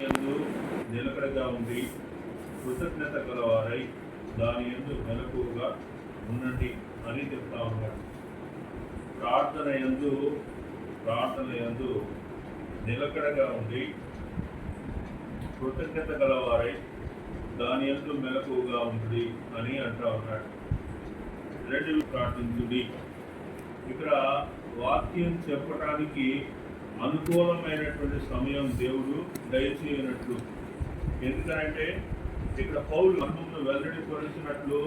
యందు నిలకడగా ఉండి కృతజ్ఞత గలవారై దాని ఎందు మెలకువగా ఉండండి అని చెప్తా ఉన్నాడు. ప్రార్థన యందు ప్రార్థన యందు నిలకడగా ఉండి కృతజ్ఞత గలవారై దాని ఎందు మెలకువగా ఉండి అని అంటా ఉన్నాడు. రెండు ప్రార్థించుడి. ఇక్కడ వాక్యం చెప్పడానికి అనుకూలమైనటువంటి సమయం దేవుడు దయచేయనట్లు. ఎందుకంటే ఇక్కడ పౌలు మర్మమును వెల్లడి పరుచినట్లు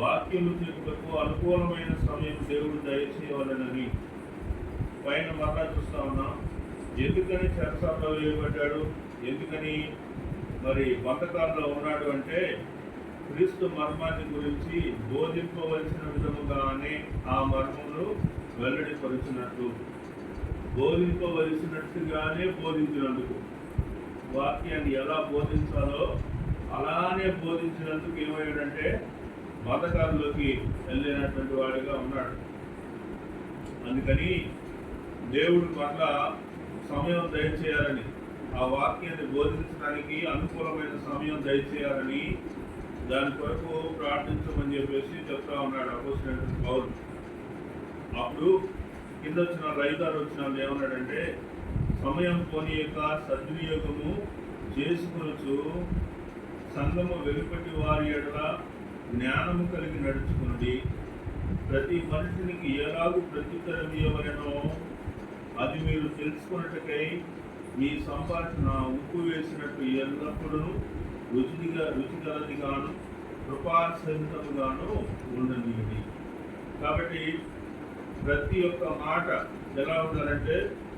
వాక్యము చెప్పుటకు అనుకూలమైన సమయం దేవుడు దయచేయవలనని. పైన మరలా చూస్తా ఉన్నాం ఎందుకని చెరసాల్లో వేయబడ్డాడు? ఎందుకని మరి బంధకాల్లో ఉన్నాడు అంటే క్రీస్తు మర్మాన్ని గురించి బోధింపవలసిన విధముగానే ఆ మర్మమును వెల్లడిపరుచినట్లు. బోధింపవలసినట్టుగానే బోధించినందుకు. వాక్యాన్ని ఎలా బోధించాలో అలానే బోధించినందుకు ఏమయ్యాడంటే మతకారులోకి వెళ్ళినటువంటి వాడిగా ఉన్నాడు. అందుకని దేవుడు పట్ల సమయం దయచేయాలని ఆ వాక్యాన్ని బోధించడానికి అనుకూలమైన సమయం దయచేయాలని దాని కొరకు ప్రార్థించమని చెప్పేసి చెప్తా ఉన్నాడు అపోసినటువంటి పౌరుడు అప్పుడు కింద వచ్చిన రైతారు వచ్చిన వాళ్ళు ఏమన్నాడంటే సమయం పోని యొక్క సద్వినియోగము చేసుకొనొచ్చు సంగమ వెలుపటి వారి ఎడల జ్ఞానము కలిగి నడుచుకున్నది ప్రతి మనిషినికి ఎలాగూ ప్రత్యుత్తరం ఇవ్వవలనో అది మీరు తెలుసుకున్నట్టుకై మీ సంపాదన ఉప్పు వేసినట్టు ఎల్లప్పుడూ రుచిగా రుచిగలదిగాను కృపాసహితముగాను ఉండనిది కాబట్టి ప్రతి ఒక్క మాట ఎలా ఉండాలంటే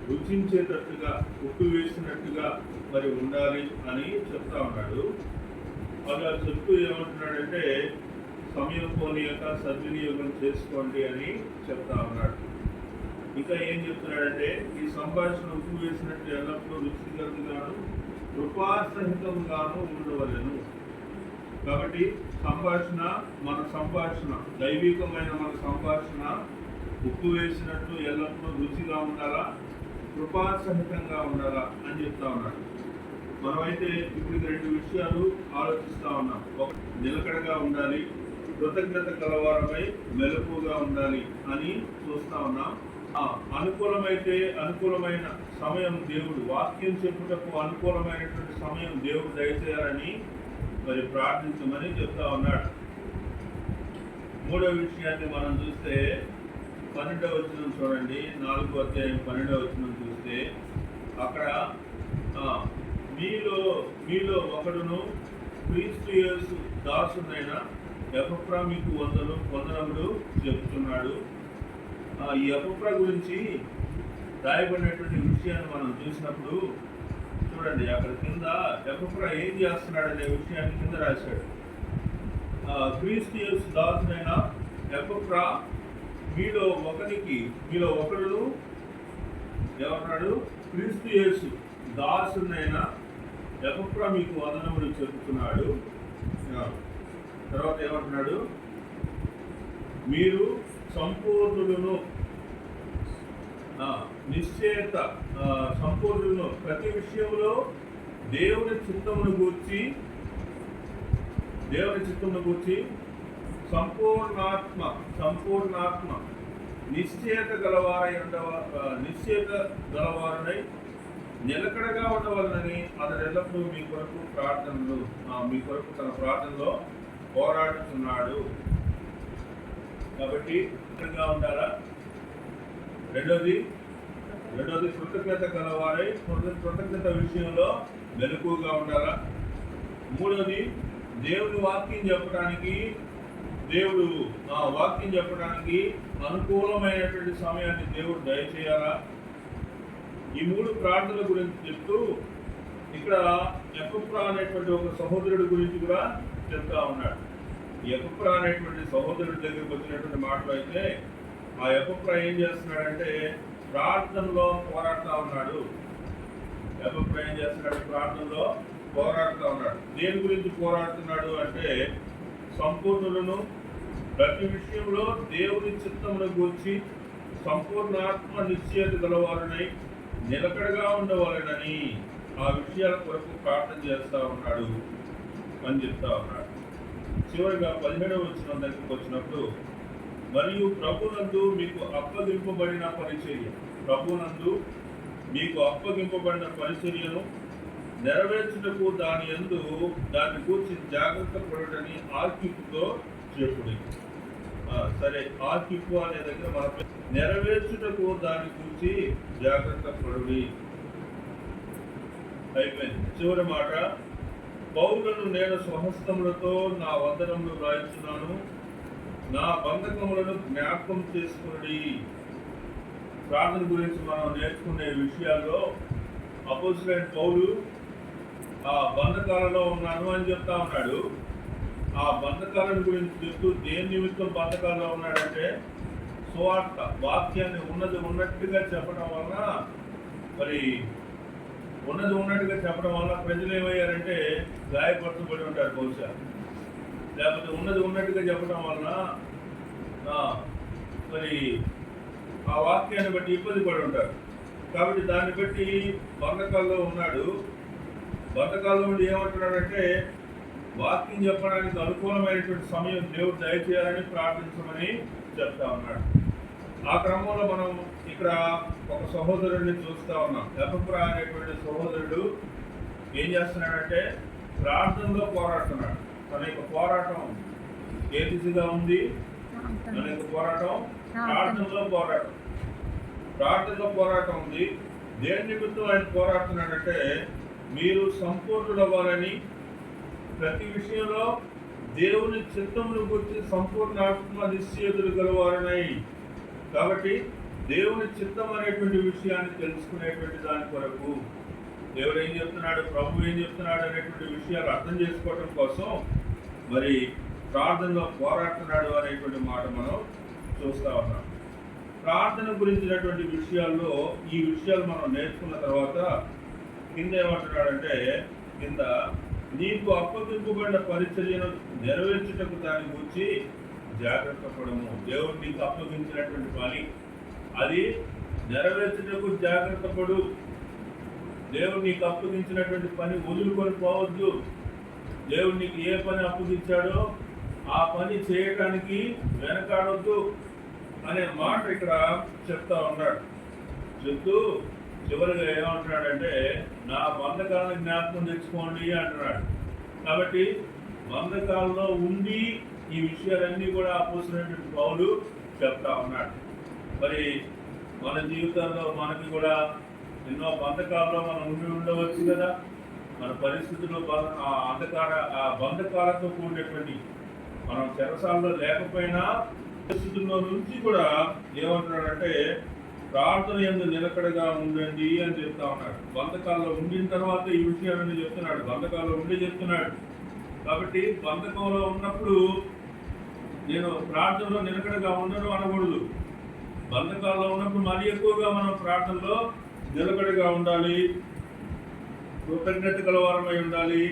రుచించేటట్టుగా ఉప్పు వేసినట్టుగా మరి ఉండాలి అని చెప్తా ఉన్నాడు. అలా చెప్తూ ఏమంటున్నాడంటే సమయం పోనీ యొక్క సద్వినియోగం చేసుకోండి అని చెప్తా ఉన్నాడు. ఇంకా ఏం చెప్తున్నాడంటే ఈ సంభాషణ ఉప్పు వేసినట్టు ఎల్లప్పుడూ రుచికరంగాను కృపాసహితంగాను ఉండవలను. కాబట్టి సంభాషణ మన సంభాషణ దైవికమైన మన సంభాషణ ఉప్పు వేసినట్టు ఎల్లప్పుడూ రుచిగా ఉండాలా? కృపాసహితంగా ఉండాలా? అని చెప్తా ఉన్నాడు. మనమైతే ఇప్పుడు రెండు విషయాలు ఆలోచిస్తా ఉన్నాం. ఒక నిలకడగా ఉండాలి. కృతజ్ఞత కలవారమై మెలకుగా ఉండాలి అని చూస్తా ఉన్నాం. ఆ, అనుకూలమైతే అనుకూలమైన సమయం దేవుడు వాక్యం చెప్పుటకు అనుకూలమైనటువంటి సమయం దేవుడు దయచేయాలని మరి ప్రార్థించమని చెప్తా ఉన్నాడు. మూడో విషయాన్ని మనం చూస్తే పన్నెండవ వచ్చిన చూడండి నాలుగు అధ్యాయం పన్నెండవ వచ్చిన చూస్తే అక్కడ మీలో మీలో ఒకడును క్రీస్తు యేసు దాసునైన ఎపఫ్రా మీకు వందలు వందనములు చెప్తున్నాడు ఈ ఎపఫ్రా గురించి రాయబడినటువంటి విషయాన్ని మనం చూసినప్పుడు చూడండి అక్కడ కింద ఎపఫ్రా ఏం చేస్తున్నాడనే విషయాన్ని కింద రాశాడు. ఆ, క్రీస్తు యేసు దాసునైన ఎపఫ్రా మీలో ఒకరికి మీలో ఒకడు ఏమన్నాడు క్రీస్తు యేసు. దాసునైన ఎపఫ్రా మీకు వదనములు చెబుతున్నాడు. తర్వాత ఏమంటున్నాడు? మీరు సంపూర్ణులను నిశ్చేత సంపూర్ణులను ప్రతి విషయంలో దేవుని చిత్తమును గూర్చి దేవుని చిత్తమును గూర్చి సంపూర్ణాత్మ సంపూర్ణాత్మ నిశ్చయత గలవారై ఉండవ నిశ్చేత నిశ్చయత గలవారనై నిలకడగా ఉండవలనని అతడు ఎల్లప్పుడూ మీ కొరకు ప్రార్థనలు మీ కొరకు తన ప్రార్థనలో పోరాడుతున్నాడు. కాబట్టి నిలకడగా ఉండాలా? రెండోది రెండోది కృతజ్ఞత గలవారై కృతజ్ఞత విషయంలో మెలకుగా ఉండాలా? మూడోది దేవుని వాక్యం చెప్పడానికి దేవుడు నా వాక్యం చెప్పడానికి అనుకూలమైనటువంటి సమయాన్ని దేవుడు దయచేయాలా? ఈ మూడు ప్రార్థనల గురించి చెప్తూ ఇక్కడ ఎపప్రా అనేటువంటి ఒక సహోదరుడి గురించి కూడా చెప్తా ఉన్నాడు. ఈ అనేటువంటి సహోదరుడి దగ్గరికి వచ్చినటువంటి మాటలు అయితే ఆ ఎపప్రా ఏం చేస్తున్నాడంటే ప్రార్థనలో పోరాడుతూ ఉన్నాడు. ఎపప్రా ఏం చేస్తున్నాడు? ప్రార్థనలో పోరాడుతూ ఉన్నాడు. దేని గురించి పోరాడుతున్నాడు అంటే సంపూర్ణులను ప్రతి విషయంలో దేవుని చిత్తమును గూర్చి సంపూర్ణాత్మ నిశ్చయత గలవారనై నిలకడగా ఉండవాలనని ఆ విషయాల కొరకు ప్రార్థన చేస్తా ఉన్నాడు అని చెప్తా ఉన్నాడు. చివరిగా పదిహేడవ వచ్చిన దగ్గరికి వచ్చినప్పుడు మరియు ప్రభునందు మీకు అప్పగింపబడిన పరిచర్య ప్రభునందు మీకు అప్పగింపబడిన పరిచర్యను నెరవేర్చుటకు దాని ఎందు దాన్ని కూర్చి జాగ్రత్త పడటని ఆర్కిప్తో చెప్పుడి సరే ఆర్కిప్పు అనే దగ్గర మన నెరవేర్చుటకు దాని గురించి జాగ్రత్త పడుడి. అయిపోయింది. చివరి మాట పౌరులను నేను స్వహస్తములతో నా వందనములు రాయిస్తున్నాను. నా బంధకములను జ్ఞాపకం చేసుకుని ప్రార్థన గురించి మనం నేర్చుకునే విషయాల్లో అపోజిట్ పౌలు ఆ బంధకాలలో ఉన్నాను అని చెప్తా ఉన్నాడు. ఆ బంధకాలను గురించి చెప్తూ దేని నిమిత్తం బంధకాలలో ఉన్నాడంటే సువార్త వాక్యాన్ని ఉన్నది ఉన్నట్టుగా చెప్పడం వలన మరి ఉన్నది ఉన్నట్టుగా చెప్పడం వల్ల ప్రజలు ఏమయ్యారంటే గాయపరచబడి ఉంటారు బహుశా. లేకపోతే ఉన్నది ఉన్నట్టుగా చెప్పడం వలన ఆ, మరి ఆ వాక్యాన్ని బట్టి ఇబ్బంది పడి ఉంటారు. కాబట్టి దాన్ని బట్టి బంధకాల్లో ఉన్నాడు. బంధకాల్లో ఉండి ఏమంటున్నాడంటే వాక్యం చెప్పడానికి అనుకూలమైనటువంటి సమయం దేవుడు దయచేయాలని ప్రార్థించమని చెప్తా ఉన్నాడు. ఆ క్రమంలో మనం ఇక్కడ ఒక సహోదరుడిని చూస్తా ఉన్నాం. ఎపప్రా అనేటువంటి సహోదరుడు ఏం చేస్తున్నాడంటే ప్రార్థనలో పోరాడుతున్నాడు. తన యొక్క పోరాటం ఏ దిశగా ఉంది? తన యొక్క పోరాటం ప్రార్థనలో పోరాటం. ప్రార్థనలో పోరాటం ఉంది. దేని నిమిత్తం ఆయన పోరాడుతున్నాడంటే మీరు సంపూర్ణులవ్వాలని ప్రతి విషయంలో దేవుని చిత్తమును గురించి సంపూర్ణ ఆత్మ నిశ్చయతులు గలవారనై. కాబట్టి దేవుని చిత్తం అనేటువంటి విషయాన్ని తెలుసుకునేటువంటి దాని కొరకు దేవుడు ఏం చెప్తున్నాడు? ప్రభు ఏం చెప్తున్నాడు అనేటువంటి విషయాలు అర్థం చేసుకోవడం కోసం మరి ప్రార్థనలో పోరాడుతున్నాడు అనేటువంటి మాట మనం చూస్తా ఉన్నాం. ప్రార్థన గురించినటువంటి విషయాల్లో ఈ విషయాలు మనం నేర్చుకున్న తర్వాత కింద ఏమంటున్నాడంటే కింద నీకు అప్పగింపబడిన పరిచర్యను నెరవేర్చుటకు దాని గురించి జాగ్రత్త పడము. దేవుడు నీకు అప్పగించినటువంటి పని అది నెరవేర్చుటకు జాగ్రత్త పడు. దేవుడు నీకు అప్పగించినటువంటి పని వదులుకొని పోవద్దు. దేవుడు నీకు ఏ పని అప్పగించాడో ఆ పని చేయటానికి వెనకాడొద్దు అనే మాట ఇక్కడ చెప్తా ఉన్నాడు. చెప్తూ చివరిగా ఏమంటున్నాడంటే నా బంధకాలను జ్ఞాపకం తెచ్చుకోండి అంటున్నాడు. కాబట్టి బంధకాలలో ఉండి ఈ విషయాలన్నీ కూడా అపోసినటువంటి పౌలు చెప్తా ఉన్నాడు. మరి మన జీవితాల్లో మనకి కూడా ఎన్నో బంధకాలలో మనం ఉండి ఉండవచ్చు కదా? మన పరిస్థితుల్లో ఆ అంధకార ఆ బంధకాలతో కూడినటువంటి మనం చెరసాలలో లేకపోయినా పరిస్థితుల్లో నుంచి కూడా ఏమంటున్నాడంటే ప్రార్థన ఎందు నిలకడగా ఉండండి అని చెప్తా ఉన్నాడు. బంధకాల్లో ఉండిన తర్వాత ఈ విషయాలన్నీ చెప్తున్నాడు. బంధకాల్లో ఉండి చెప్తున్నాడు. కాబట్టి బంధకంలో ఉన్నప్పుడు నేను ప్రార్థనలో నిలకడగా ఉండను అనకూడదు. బంధకాల్లో ఉన్నప్పుడు మరీ ఎక్కువగా మనం ప్రార్థనలో నిలకడగా ఉండాలి. కృతజ్ఞత కలవారమై ఉండాలి.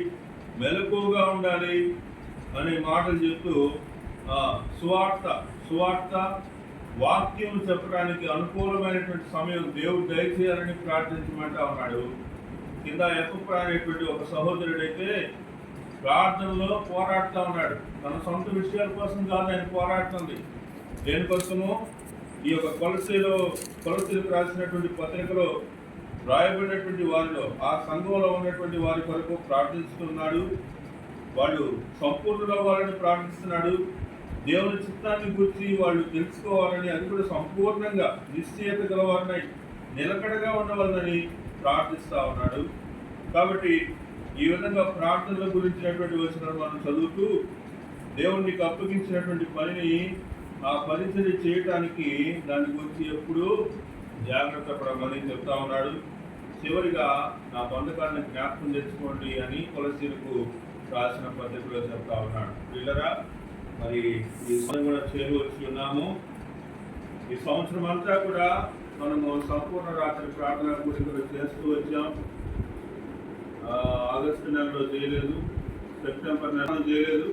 మెలకువగా ఉండాలి అనే మాటలు చెప్తూ సువార్త సువార్త వాక్యం చెప్పడానికి అనుకూలమైనటువంటి సమయం దేవుడు దయచేయాలని ప్రార్థించమంటా ఉన్నాడు. కింద ఎప్ప ఒక సహోదరుడైతే ప్రార్థనలో పోరాడుతూ ఉన్నాడు. తన సొంత విషయాల కోసం కాదు ఆయన పోరాడుతుంది. దేనికోసము ఈ యొక్క కొలసీలో కొలసీలకు రాసినటువంటి పత్రికలో రాయబడినటువంటి వారిలో ఆ సంఘంలో ఉన్నటువంటి వారి కొరకు ప్రార్థిస్తున్నాడు. వాళ్ళు సంపూర్ణులు అవ్వాలని ప్రార్థిస్తున్నాడు. దేవుని చిత్తాన్ని గురించి వాళ్ళు తెలుసుకోవాలని అది కూడా సంపూర్ణంగా నిశ్చయత గలవారినై నిలకడగా ఉండవాలని ప్రార్థిస్తూ ఉన్నాడు. కాబట్టి ఈ విధంగా ప్రార్థనల గురించినటువంటి వచ్చిన మనం చదువుతూ దేవుడిని అప్పగించినటువంటి పనిని ఆ పరిచయం చేయటానికి దాని గురించి ఎప్పుడూ జాగ్రత్త పడమని చెప్తా ఉన్నాడు. చివరిగా నా బంధకాన్ని జ్ఞాపకం తెచ్చుకోండి అని తులసిలకు రాసిన పద్ధతిలో చెప్తా ఉన్నాడు. పిల్లరా మరి ఈ సంవత్సరం కూడా చేరువచ్చి ఉన్నాము. ఈ సంవత్సరం అంతా కూడా మనము సంపూర్ణ రాత్రి ప్రార్థన కూడా చేస్తూ వచ్చాం. ఆగస్టు నెలలో చేయలేదు. సెప్టెంబర్ నెలలో చేయలేదు.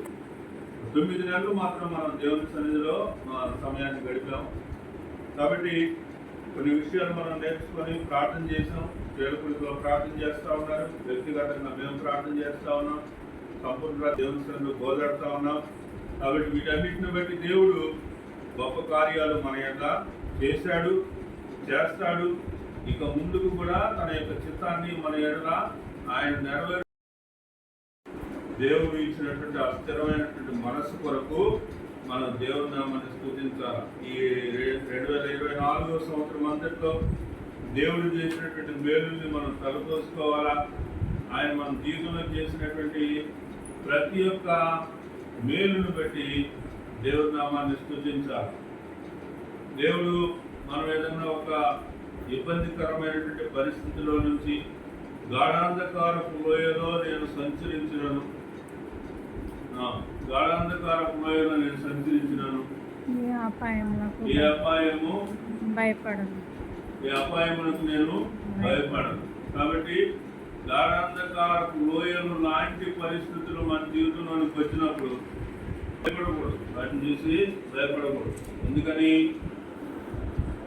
తొమ్మిది నెలలు మాత్రం మనం దేవుని సన్నిధిలో మా సమయాన్ని గడిపాం. కాబట్టి కొన్ని విషయాలు మనం నేర్చుకొని ప్రార్థన చేసాం వేడుకలతో ప్రార్థన చేస్తూ ఉన్నారు వ్యక్తిగతంగా మేము ప్రార్థన చేస్తూ ఉన్నాం. సంపూర్ణ దేవుని సన్నిధిలో బోధపడతా ఉన్నాం. కాబట్టి వీటన్నిటిని బట్టి దేవుడు గొప్ప కార్యాలు మన యొక్క చేశాడు చేస్తాడు. ఇక ముందుకు కూడా తన యొక్క చిత్తాన్ని మన ఎడల ఆయన నెరవేరు దేవుడు ఇచ్చినటువంటి అస్థిరమైనటువంటి మనసు కొరకు మనం దేవుని నామాన్ని స్థుతించాలి. ఈ రెండు వేల ఇరవై నాలుగో సంవత్సరం అంతట్లో దేవుడు చేసినటువంటి మేలుల్ని మనం తలపోసుకోవాలా? ఆయన మన జీవితంలో చేసినటువంటి ప్రతి ఒక్క మేలును బట్టి దేవుడి నామాన్ని స్థుతించాలి దేవుడు మనం ఏదన్నా ఒక ఇబ్బందికరమైనటువంటి పరిస్థితిలో నుంచి గాఢాంధకారపు లోయలో నేను సంచరించినను. గాఢాంధకారపు లోయలో నేను సంచరించినను. ఏ అపాయము? భయపడను. ఈ అపాయములకు నేను భయపడను. కాబట్టి గాఢాంధకారపు లోయలు లాంటి పరిస్థితులు మన జీవితంలోనికి వచ్చినప్పుడు భయపడకూడదు. వాటిని చూసి భయపడకూడదు. ఎందుకని?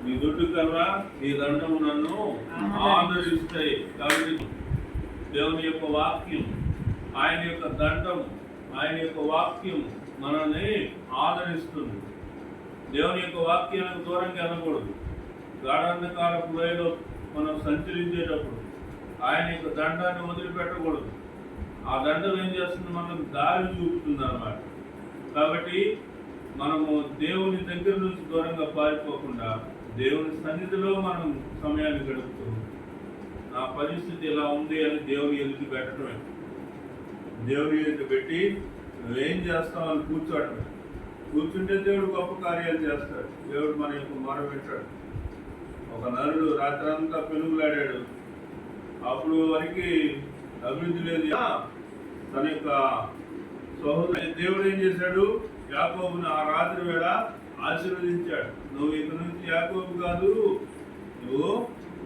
నీ దుడ్డు కర్ర నీ దండము నన్ను ఆదరిస్తాయి. కాబట్టి దేవుని యొక్క వాక్యం ఆయన యొక్క దండం ఆయన యొక్క వాక్యం మనల్ని ఆదరిస్తుంది. దేవుని యొక్క వాక్యానికి దూరంగా వెళ్ళకూడదు గాఢాంధకారపు లోయలో మనం సంచరించేటప్పుడు ఆయన యొక్క దండాన్ని వదిలిపెట్టకూడదు. ఆ దండం ఏం చేస్తుంది? మనకు దారి చూపుతుంది అన్నమాట. కాబట్టి మనము దేవుని దగ్గర నుంచి దూరంగా పారిపోకుండా దేవుని సన్నిధిలో మనం సమయాన్ని గడుపుతూ నా పరిస్థితి ఇలా ఉంది అని దేవుని ఎదుటి పెట్టడమే. దేవుని ఎదుటి పెట్టి నువ్వేం చేస్తావు అని కూర్చోవడమే కూర్చుంటే దేవుడు గొప్ప కార్యాలు చేస్తాడు. దేవుడు మన యొక్క మొర ఒక నరుడు రాత్రంతా పెనుగులాడాడు. అప్పుడు వరకు అభివృద్ధి లేదు. తన యొక్క సహోదరు దేవుడు ఏం చేశాడు? యాకోబుని ఆ రాత్రి వేళ ఆశీర్వదించాడు. నువ్వు ఇక నుంచి యాకోబు కాదు నువ్వు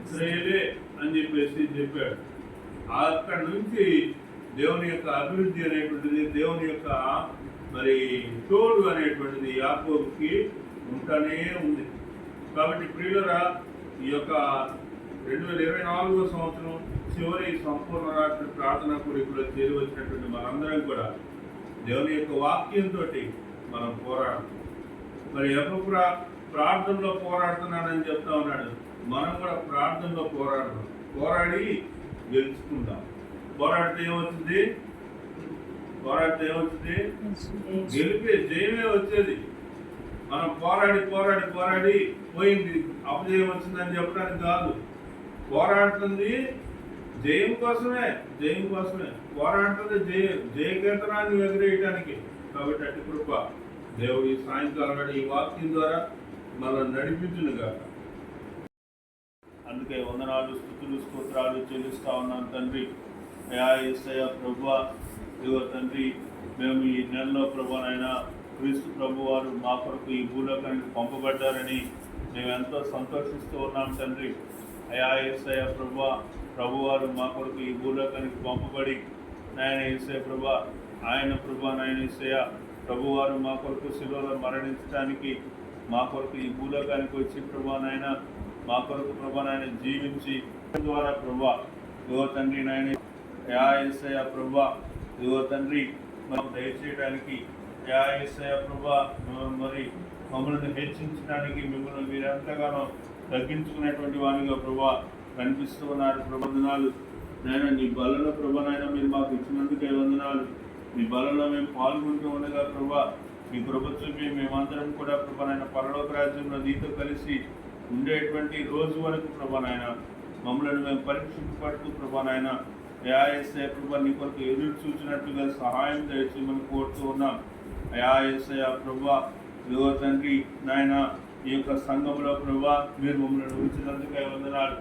ఇస్రాయేలే అని చెప్పేసి చెప్పాడు. అక్కడి నుంచి దేవుని యొక్క అభివృద్ధి అనేటువంటిది దేవుని యొక్క మరి తోడు అనేటువంటిది యాకోబుకి ఉంటానే ఉంది. కాబట్టి ప్రియులరా ఈ యొక్క రెండు వేల ఇరవై నాలుగో సంవత్సరం చివరి సంపూర్ణ రాత్రి ప్రార్థన కోరికలో చేరి వచ్చినటువంటి మనందరం కూడా దేవుని యొక్క వాక్యంతో మనం పోరాడతాం. మరి ఎప్పుడు ప్రార్థనలో పోరాడుతున్నానని చెప్తా ఉన్నాడు. మనం కూడా ప్రార్థనలో పోరాడదాం. పోరాడి గెలుచుకుందాం. పోరాడితే ఏమవుతుంది పోరాడితే ఏమవుతుంది గెలిపే జయమే వచ్చేది. మనం పోరాడి పోరాడి పోరాడి పోయింది. అపజయం వచ్చిందని చెప్పడానికి కాదు. పోరాడుతుంది జయం కోసమే జయం కోసమే. పోరాడుతుంది జయ జయకేతనాన్ని ఎదురేయటానికి కాబట్టి అట్టి కృప దేవుడు ఈ సాయంకాలం నాడు ఈ వాక్యం ద్వారా మనం నడిపించునుగా అందుకే వందనాలు స్థుతులు స్తోత్రాలు చెల్లిస్తా ఉన్నాను తండ్రి. అయా ఏసయ్య ప్రభు ఇదిగో తండ్రి మేము ఈ నెలలో ప్రభునైనా క్రీస్తు ప్రభు వారు మా కొరకు ఈ భూలోకానికి పంపబడ్డారని మేము ఎంతో సంతోషిస్తూ ఉన్నాం తండ్రి. అయా ఏసయ ప్రభు ప్రభువారు మా కొరకు ఈ భూలోకానికి పంపబడి. నాయన ఏసయ ప్రభు ఆయన ప్రభు నాయన ఏసయ ప్రభువారు మా కొరకు శిలువలో మరణించడానికి మా కొరకు ఈ భూలోకానికి వచ్చి ప్రభా నాయన మా కొరకు ప్రభా నాయన జీవించి. ద్వారా ప్రభా యువ తండ్రి నాయన యా ఏసయ ప్రభా యువ తండ్రి మనం దయచేయడానికి యా ఏసయ ప్రభా మరి మమ్మల్ని హెచ్చించడానికి మిమ్మల్ని మీరు ఎంతగానో తగ్గించుకునేటువంటి వానిగా ప్రభా కనిపిస్తూ ఉన్నారు. ప్రబంధనాలు నాయన నీ బలలో ప్రభనైనా మీరు మాకు ఇచ్చినందుకే వందనాలు. మీ బలలో మేము పాల్గొంటూ ఉండగా ప్రభా మీ ప్రభుత్వం మేమందరం కూడా ప్రభానైన పరలోక రాజ్యంలో నీతో కలిసి ఉండేటువంటి రోజు వరకు ప్రభానాయన మమ్మల్ని మేము పరీక్షింపబడుతూ ప్రభానైన ఏఐఎస్ఐ ప్రభా నీ కొరకు ఎదురు చూసినట్టుగా సహాయం దయచేయమని కోరుతూ ఉన్నాం. అయాఎస్ఐ ప్రభా యువ తండ్రి నాయన ఈ యొక్క సంఘంలో ప్రభా మీరు మమ్మల్ని ఉంచినందుకే వందనాలు.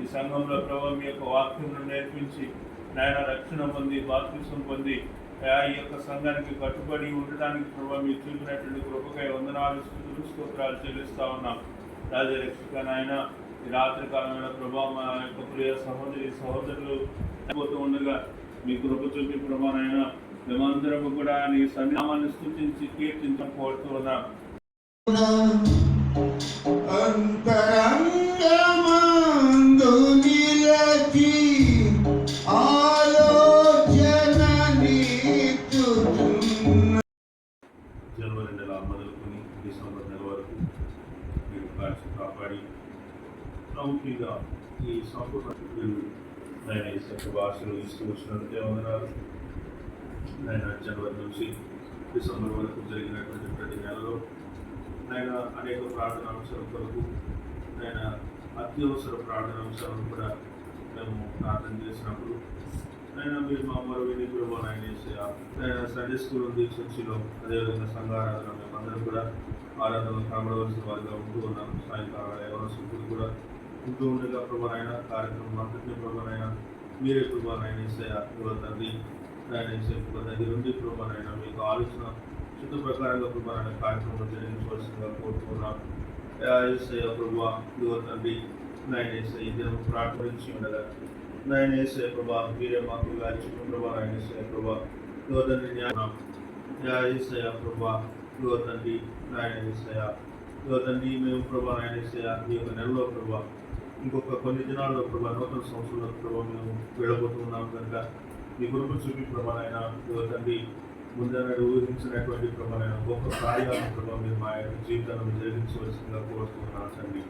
ఈ సంఘంలో ప్రభా మీ యొక్క వాక్యం నేర్పించి నాయన రక్షణ పొంది బాప్తిసం పొంది ఈ యొక్క సంఘానికి కట్టుబడి ఉండడానికి ప్రభావ మీరు చూపినటువంటి కృపకై వందనాలు స్థుతులు స్తోత్రాలు చెల్లిస్తూ ఉన్నాం. రాజరక్షక నాయన ఈ రాత్రి కాలమైన ప్రభావ మా యొక్క ప్రియ సహోదరి సహోదరులు పోతూ ఉండగా మీ కృప చూపి ప్రభా నాయన మేమందరము కూడా నీ సన్నిధామాన్ని స్థుతించి కీర్తించడం కోరుతూ ఉన్నాం. డిసెంబర్ వరకు జరిగినటువంటి ప్రతి నెలలో ఆయన అనేక ప్రార్థన అంశాల కొరకు ఆయన అత్యవసర ప్రార్థన అంశాలను కూడా మేము ప్రార్థన చేసినప్పుడు ఆయన మీరు మా మరో వినిపుడు ఆయన చేసే ఆయన సండే స్కూల్ ఉంది చర్చిలో అదేవిధంగా సంఘారాధన మేమందరం కూడా ఆరాధనలు కనబడవలసిన వారిగా ఉంటూ ఉన్నాం. సాయంకాలం ఎవరు కూడా ఉంటూ ఉండగా ప్రభా ఆయన కార్యక్రమం అంతటినీ ప్రభా ఆయన మీరే ప్రభావం ఆయన ఇసే తండ్రి ఆయన ఇసే దగ్గర నుండి ప్రభా ఆయన మీకు ఆలోచన చిత్త ప్రకారంగా ప్రభా ఆయన కార్యక్రమం జరిగించవలసిందిగా కోరుతున్నాం ఏసయ ప్రభా ఇదిగో తండ్రి నాయన ఏసయ ఈ దినం ప్రార్థించి ఉండగా నాయన ఏసయ ప్రభా మీరే మాకు గాచిన ప్రభా నాయన ఏసయ ప్రభా ఇదిగో తండ్రి జ్ఞానం యా ఏసయ ప్రభా ఇదిగో తండ్రి నాయన ఏసయ ఇదిగో తండ్రి మేము ప్రభా నాయన ఏసయ ఈ యొక్క నెలలో ప్రభా ఇంకొక కొన్ని దినాల్లో ప్రభా నూతన సంవత్సరంలో ప్రభా మేము వెళ్ళబోతున్నాం కనుక నీ కృప చూపి ప్రభా తండ్రి ముందర ఊహించినటువంటి ప్రభావం గొప్ప కార్యాలను ప్రభావం మీరు మా యొక్క జీవితాలను జరిగించవలసిందిగా కోరుతున్నాను తండ్రి.